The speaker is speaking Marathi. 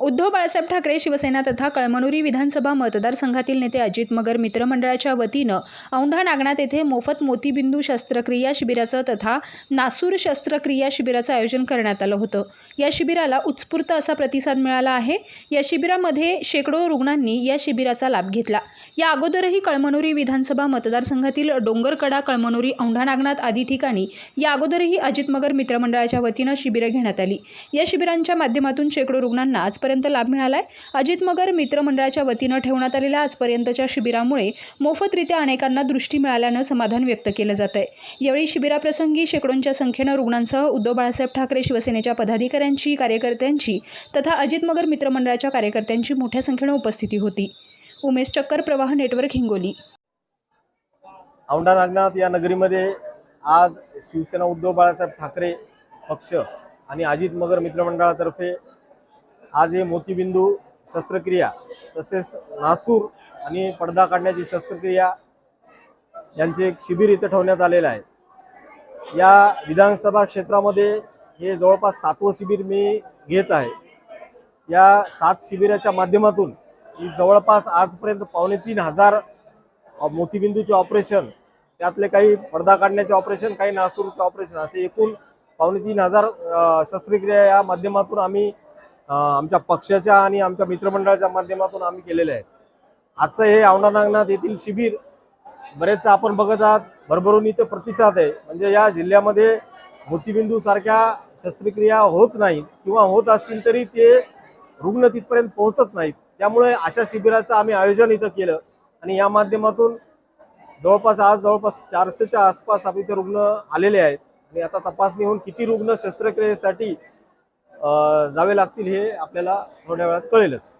उद्धव बाळासाहेब ठाकरे शिवसेना तथा कळमनुरी विधानसभा मतदारसंघातील नेते अजित मगर मित्रमंडळाच्या वतीनं औंढा नागनाथ येथे मोफत मोतीबिंदू शस्त्रक्रिया शिबिराचं तथा नासूर शस्त्रक्रिया शिबिराचं आयोजन करण्यात आलं होतं. या शिबिराला उत्स्फूर्त असा प्रतिसाद मिळाला आहे. या शिबिरामध्ये शेकडो रुग्णांनी या शिबिराचा लाभ घेतला. या अगोदरही कळमनुरी विधानसभा मतदारसंघातील डोंगरकडा कळमनुरी औंढा नागनाथ आदी ठिकाणी या अगोदरही अजित मगर मित्रमंडळाच्या वतीनं शिबिरं घेण्यात आली. या शिबिरांच्या माध्यमातून शेकडो रुग्णांना आजपर्यंत लाभ मिळालाय. अजित मगर मित्रमंडळाच्या वतीनं ठेवण्यात आलेल्या आजपर्यंतच्या शिबिरामुळे मोफतरित्या अनेकांना दृष्टी मिळाल्यानं समाधान व्यक्त केलं जात आहे यावेळी शिबिराप्रसंगी शेकडोंच्या संख्येनं रुग्णांसह उद्धव बाळासाहेब ठाकरे शिवसेनेच्या पदाधिकाऱ्यांची कार्यकर्त्यांची तथा अजित मगर मित्रमंडळाच्या कार्यकर्त्यांची मोठ्या संख्येनं उपस्थिती होती. उमेश चक्कर प्रवाह नेटवर्क हिंगोली. औंढा नागनाथ या नगरीमध्ये आज शिवसेना उद्धव बाळासाहेब ठाकरे पक्ष आणि अजित मगर मित्रमंडळातर्फे आज हे मोतीबिंदू शस्त्रक्रिया तसेच नासूर आणि पडदा काढण्याची शस्त्रक्रिया यांचे एक शिबिर इथं ठेवण्यात आलेलं आहे. या विधानसभा क्षेत्रामध्ये हे जवळपास सातवं शिबिर मी घेत आहे. या सात शिबिराच्या माध्यमातून मी जवळपास आजपर्यंत पावणे तीन हजार मोतीबिंदूचे ऑपरेशन त्यातले काही पडदा काढण्याचे ऑपरेशन काही नासूरचे ऑपरेशन असे एकूण पावणे तीन हजार शस्त्रक्रिया या माध्यमातून आम्ही आमच्या पक्षाच्या आणि आमच्या मित्रमंडळाच्या माध्यमातून आम्ही केलेले आहे. आजचं हे औंढा नागनाथ येथील शिबिर बरेच आपण बघत आहात. भरभरून इथं प्रतिसाद आहे. म्हणजे या जिल्ह्यामध्ये मोतीबिंदू सारख्या शस्त्रक्रिया होत नाहीत किंवा होत असतील तरी ते रुग्ण तिथपर्यंत पोहोचत नाहीत. त्यामुळे अशा शिबिराचं आम्ही आयोजन इथं केलं आणि या माध्यमातून जवळपास आज जवळपास चारशेच्या आसपास आम्ही इथे रुग्ण आलेले आहेत. आणि आता तपासणी होऊन किती रुग्ण शस्त्रक्रियेसाठी जावे लागतील हे आपल्याला थोड्या वेळात कळेलच.